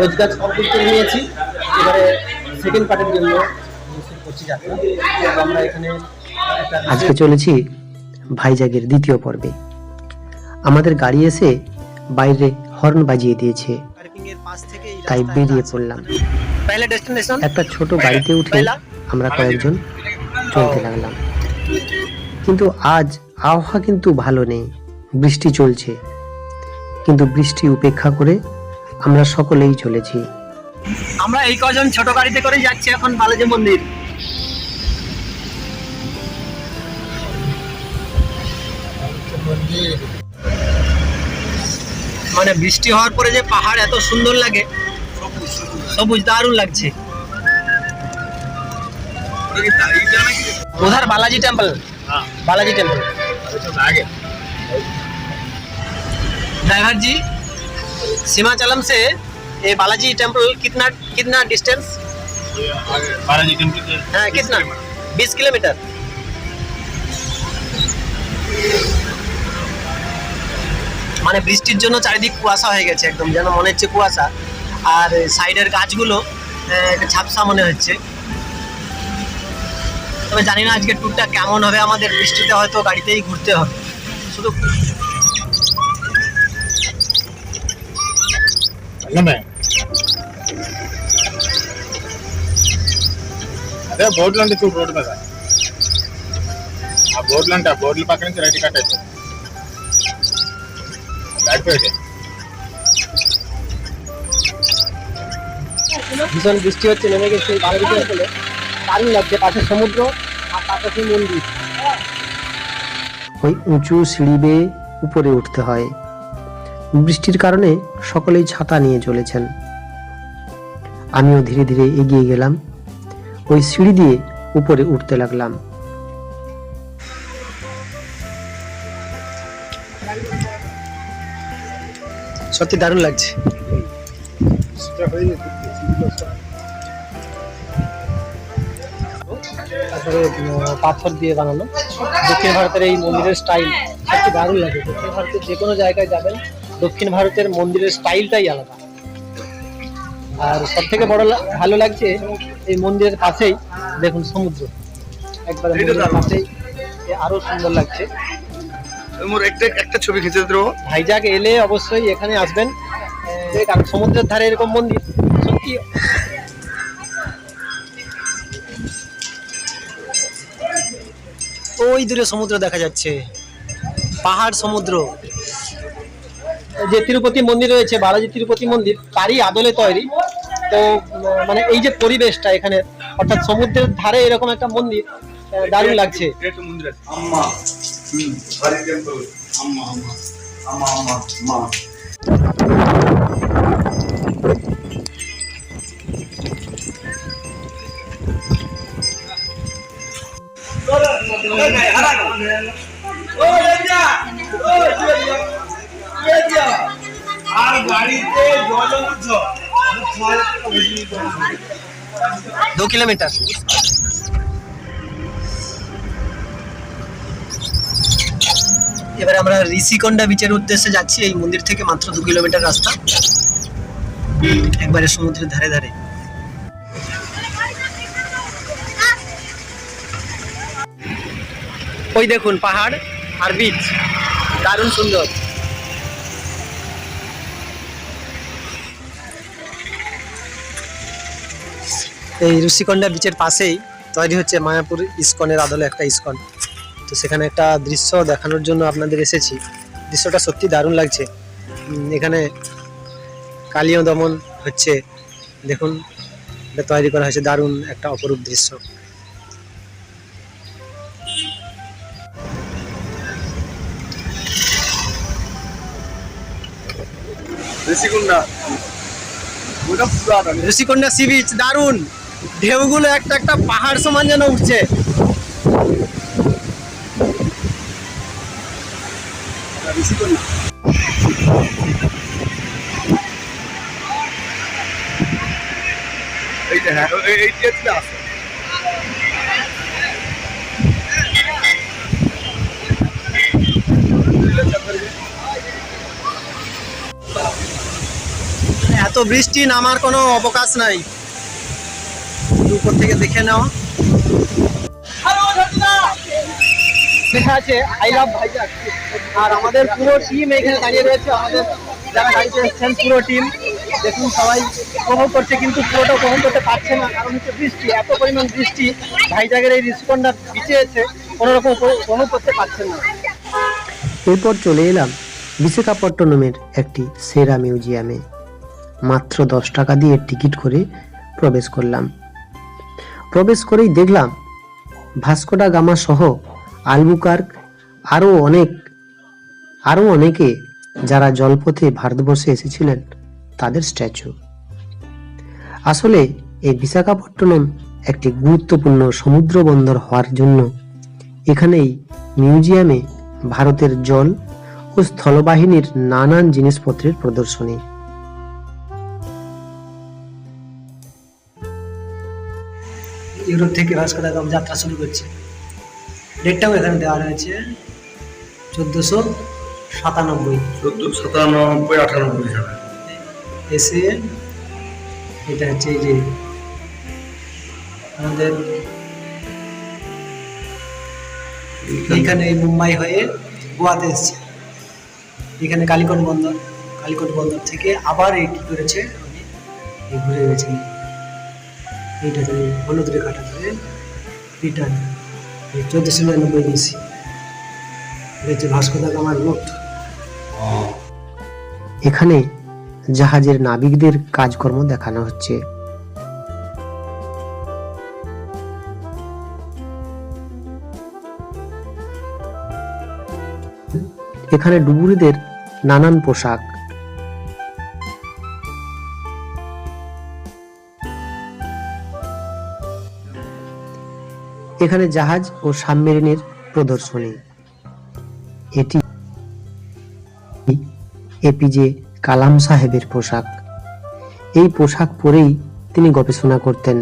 রোজ গাছ কমপ্লিট করে নিয়েছি। এবারে সেকেন্ড পার্টের জন্য করছি যাত্রা। আমরা এখানে আজকে চলেছি ভাইজাগের দ্বিতীয় পর্বে। আমাদের গাড়ি এসে বাইরে হর্ন বাজিয়ে দিয়েছে। পার্কিং এর পাশ থেকে এই তাই বেরিয়ে পড়লাম। একটা ছোট গাড়িতে উঠে আমরা কয়েকজন চলতে লাগলাম। কিন্তু আজ আবহাওয়া কিন্তু ভালো নেই। বৃষ্টি চলছে। কিন্তু বৃষ্টি উপেক্ষা করে আমরা সকলেই চলেছি আমরা এই কজন ছোট গাড়িতে করে যাচ্ছি এখন বালাজি মন্দির মানে বৃষ্টি হওয়ার পরে যে পাহাড় এত সুন্দর লাগে সবুজ দারুণ লাগছে उधर Balaji temple Balaji temple driver ji सीमाचलम से ये बालाजी टेम्पल कितना कितना डिस्टेंस बालाजी टेम्पल से हाँ कितना बीस किलोमीटर মানে বৃষ্টির জন্য চারিদিক কুয়াশা হয়ে গেছে একদম যেন মনে হচ্ছে কুয়াশা আর সাইডের গাছগুলো আহ, একটু ঝাপসা মনে হচ্ছে তবে জানি না আজকে ট্যুরটা কেমন হবে আমাদের বৃষ্টিতে হয়তো গাড়িতেই ঘুরতে হবে শুধু में అదే బోర్డులు అంటే చూడు రోడ్డు మీద ఆ బోర్డులు అంటే ఆ బోర్డుల పక్క నుంచి రైట్ కట్ అవుతుంది దాటిపోయింది ভীষণ বৃষ্টি হচ্ছে নেমে গেছে এই বারো দিকে আসলে দারুণ লাগছে পাশে সমুদ্র আর তার পাশে মন্দির ওই উঁচু সিঁড়ি বেয়ে উপরে উঠতে হয় বৃষ্টির কারণে সকলেই ছাতা নিয়ে চলেছেন। আমিও ধীরে ধীরে এগিয়ে গেলাম। ওই সিঁড়ি দিয়ে উপরে উঠতে লাগলাম। সত্যি দারুণ লাগছে। তারপরে পাথর দিয়ে বানানো। দক্ষিণ ভারতের এই মন্দিরের স্টাইল সত্যি দারুণ লাগে। দক্ষিণ ভারতের যে কোনো জায়গায় যাবেন দক্ষিণ ভারতের মন্দিরের স্টাইলটাই আলাদা। আর সব থেকে বড় ভালো লাগছে এই মন্দিরের পাশেই দেখুন সমুদ্র। একবারে মন্দিরের পাশেই আরও সুন্দর লাগছে। একটা একটা ছবি খেতে দেবো? ভাইজাগ এলে অবশ্যই এখানে আসবেন। কারণ সমুদ্রের ধারে এরকম মন্দির সত্যি। ওই দূরে সমুদ্র দেখা যাচ্ছে। পাহাড় সমুদ্র। যে তিরুপতি মন্দির রয়েছে বালাজি তিরুপতি মন্দির তারই আদলে তৈরি তো মানে এই যে পরিবেশটা এখানে অর্থাৎ সমুদ্রের ধারে এরকম একটা মন্দির দারুণ লাগছে মন্দির দু কিলোমিটার। এবারে আমরা ঋষিকন্ডা বিচের উদ্দেশ্যে যাচ্ছি, এই মন্দির থেকে মাত্র দু কিলোমিটার রাস্তা। একবারে সমুদ্রের ধারে ধারে। ওই দেখুন পাহাড় আর বিচ দারুণ সুন্দর। এই ঋষিকন্ডা বিচের পাশেই তৈরি হচ্ছে মায়াপুর ইস্কনের আদলে একটা ইস্কন। তো সেখানে একটা দৃশ্য দেখানোর জন্য আপনাদের এসেছি। দৃশ্যটা সত্যি দারুণ লাগছে। এখানে কালীয় দমন হচ্ছে। দেখুন এটা তৈরি করা হয়েছে দারুণ একটা অপরূপ দৃশ্য। পুরাটা ঋষিকন্যা সি বিচ দারুণ! ঢেউগুলো একটা একটা পাহাড় সমান যেন উঠছে। এইটা হ্যাঁ এইটা আছে। এত বৃষ্টি নামার কোনো অবকাশ নাই। উপর থেকে দেখে নাও। লেখা আছে আই লাভ ভাইজাগ আর আমাদের পুরো টিম এখানে দাঁড়িয়ে রয়েছে, আমাদের যারা গাড়িতে এসেছেন, পুরো টিম দেখুন, সবাই উপভোগ করছে, কিন্তু পুরোটা উপভোগ করতে পারছে না। কারণ হচ্ছে বৃষ্টি, এত পরিমাণ বৃষ্টি ভাইজাগের এই রিসকন্ডা বিচে আছে কোনো রকম উপভোগ করতে পারছেন না। এরপর চলে এলাম বিশাখাপট্টনমের একটি সেরা মিউজিয়ামে মাত্র দশ টাকা দিয়ে টিকিট করে প্রবেশ করলাম। প্রবেশ করেই দেখলাম ভাস্কোডা গামা সহ আলবুকার্ক আরও অনেক আরও অনেকে যারা জলপথে ভারতবর্ষে এসেছিলেন তাদের স্ট্যাচু। আসলে এই বিশাখাপট্টনম একটি গুরুত্বপূর্ণ সমুদ্র বন্দর হওয়ার জন্য এখানেই মিউজিয়ামে ভারতের জল ও স্থলবাহিনীর নানান জিনিসপত্রের প্রদর্শনী। ইউরোপ থেকে ভাস্কো দা গামা যাত্রা শুরু করছে। ডেটটাও এখানে দেওয়া রয়েছে চোদ্দোশো সাতানব্বই। চোদ্দ সাতানব্বই আটানব্বই সালে। এসে এটা হচ্ছে এই যে আমাদের এইখানে মুম্বাই হয়ে গোয়াতে এসছে। এখানে কালিকট বন্দর কালিকট বন্দর থেকে আবার এই কী করেছে? এই ঘুরে গেছেন এইটা ধরে হলুদ রেখাটা ধরে রিটার্ন চোদ্দোশো নিরানব্বই বিসি এটা হচ্ছে ভাস্কো দা গামার রুট এখানে জাহাজের নাবিকদের কাজকর্ম দেখানো হচ্ছে। এখানে ডুবুরিদের নানান পোশাক এখানে জাহাজ ও সাবমেরিনের প্রদর্শনী। এটি এপিজে কালাম সাহেবের পোশাক। এই পোশাক পরেই তিনি গবেষণা করতেন।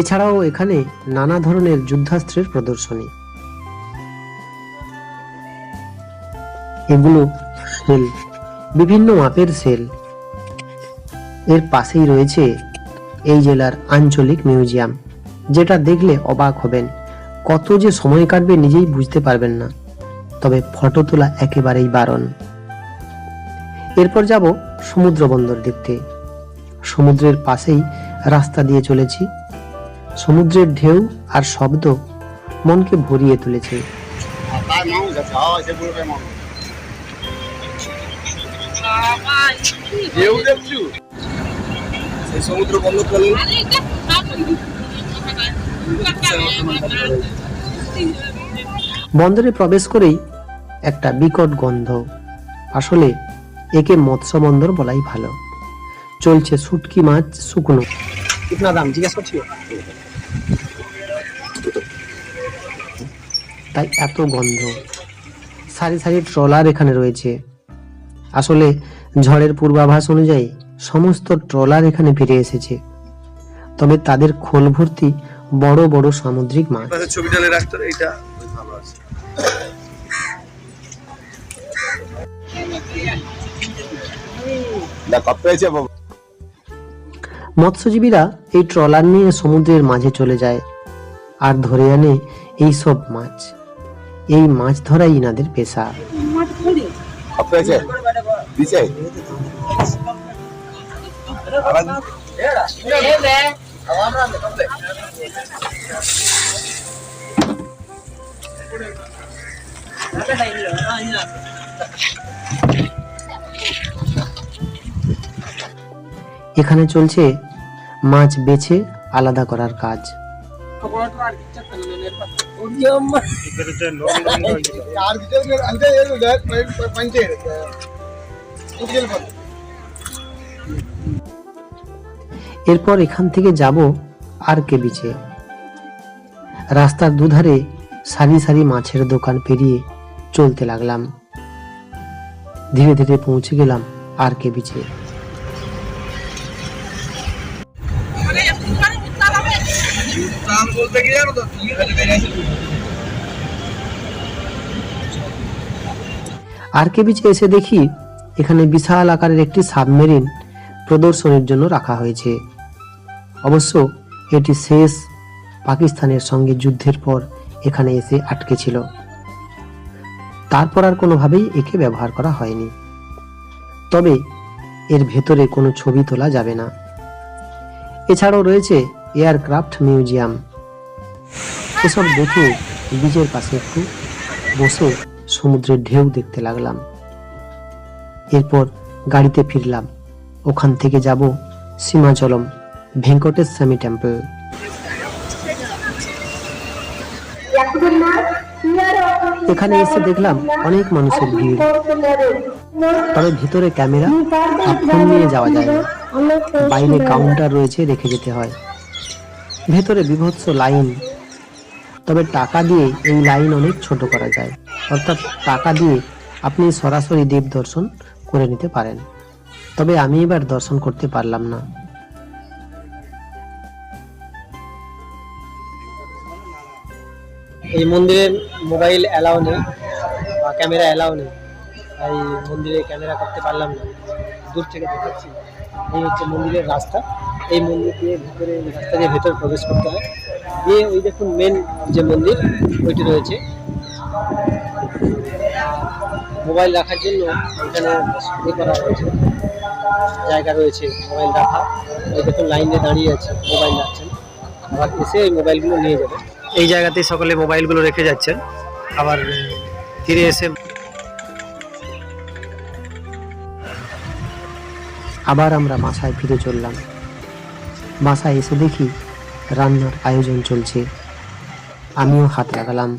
এছাড়াও এখানে নানা ধরনের যুদ্ধাস্ত্রের প্রদর্শনী। এগুলো সেল বিভিন্ন মাপের সেল এর পাশেই রয়েছে এই জেলার আঞ্চলিক মিউজিয়াম, যেটা দেখলে অবাক হবেন। কত যে সময় কাটবে নিজেই বুঝতে পারবেন না, তবে ফটো তোলা একেবারেই বারণ। এরপর যাব সমুদ্র বন্দর দেখতে। সমুদ্রের পাশেই রাস্তা দিয়ে চলেছি। সমুদ্রের ঢেউ আর শব্দ মনকে ভরিয়ে তুলেছে। সমুদ্র বন্ধ বন্দরে প্রবেশ করেই একটা বিকট গন্ধ। আসলে একে মৎস্য বন্দর বলাই ভালো। চলছে শুটকি মাছ শুকনো। দাম জিজ্ঞেস করছি। তাই এত গন্ধ। সারি সারি ট্রলার এখানে রয়েছে। আসলে ঝড়ের পূর্বাভাস অনুযায়ী সমস্ত ট্রলার এখানে ফিরে এসেছে। তবে তাদের খোল ভর্তি বড় বড় সামুদ্রিক মাছ। রাখতো ভালো আছে। মৎস্যজীবীরা এই ট্রলার নিয়ে সমুদ্রের মাঝে চলে যায় আর ধরে আনে এই সব মাছ। এই মাছ ধরাই ইনাদের পেশা। দিছে? এখানে চলছে মাছ বেছে আলাদা করার কাজ। এরপর এখান থেকে যাব আর কে বিচে। রাস্তার দুধারে সারি সারি মাছের দোকান পেরিয়ে চলতে লাগলাম। ধীরে ধীরে পৌঁছে গেলাম আর কে বিচে। আর কে বিচে এসে দেখি এখানে বিশাল আকারের একটি সাবমেরিন প্রদর্শনের জন্য রাখা হয়েছে। অবশ্য এটি শেষ পাকিস্তানের সঙ্গে যুদ্ধের পর এখানে এসে আটকে ছিল। তারপর আর কোনোভাবেই একে ব্যবহার করা হয়নি। তবে এর ভেতরে কোনো ছবি তোলা যাবে না। এছাড়াও রয়েছে এয়ারক্রাফট মিউজিয়াম। এসব দেখে বিচের পাশে একটু বসে সমুদ্রের ঢেউ দেখতে লাগলাম। এরপর গাড়িতে ফিরলাম। ওখান থেকে যাব সীমাচলম ভেঙ্কটেশ স্বামী টেম্পল এখানে এসে দেখলাম অনেক মানুষের ভিড়। তবে ভিতরে ক্যামেরা ফোন নিয়ে যাওয়া যায় না বাইরে কাউন্টার রয়েছে, রেখে যেতে হয়। ভেতরে বিভৎস লাইন। তবে টাকা দিয়ে এই লাইন অনেক ছোট করা যায়। অর্থাৎ টাকা দিয়ে আপনি সরাসরি দেব দর্শন করে নিতে পারেন। তবে আমি এবার দর্শন করতে পারলাম না। এই মন্দিরে মোবাইল অ্যালাউ নেই, বা ক্যামেরা অ্যালাউ নেই। তাই মন্দিরে ক্যামেরা করতে পারলাম না। দূর থেকে দেখাচ্ছি। এই হচ্ছে মন্দিরের রাস্তা। এই মন্দির দিয়ে ভিতরে রাস্তা দিয়ে ভেতরে প্রবেশ করতে হয়। দিয়ে ওই দেখুন মেন যে মন্দির, ওইটি রয়েছে। মোবাইল রাখার জন্য এখানে ইয়ে করা হয়েছে। জায়গা রয়েছে মোবাইল রাখা। এই দেখুন, লাইনে দাঁড়িয়ে আছে মোবাইল রাখছেন। আবার এসে এই মোবাইলগুলো নিয়ে যাবে। এই জায়গাতেই সকলে মোবাইলগুলো রেখে যাচ্ছেন। আবার ফিরে এসে আবার আমরা বাসায় ফিরে চললাম। বাসায় এসে দেখি রান্নার আয়োজন চলছে। আমিও হাত লাগালাম।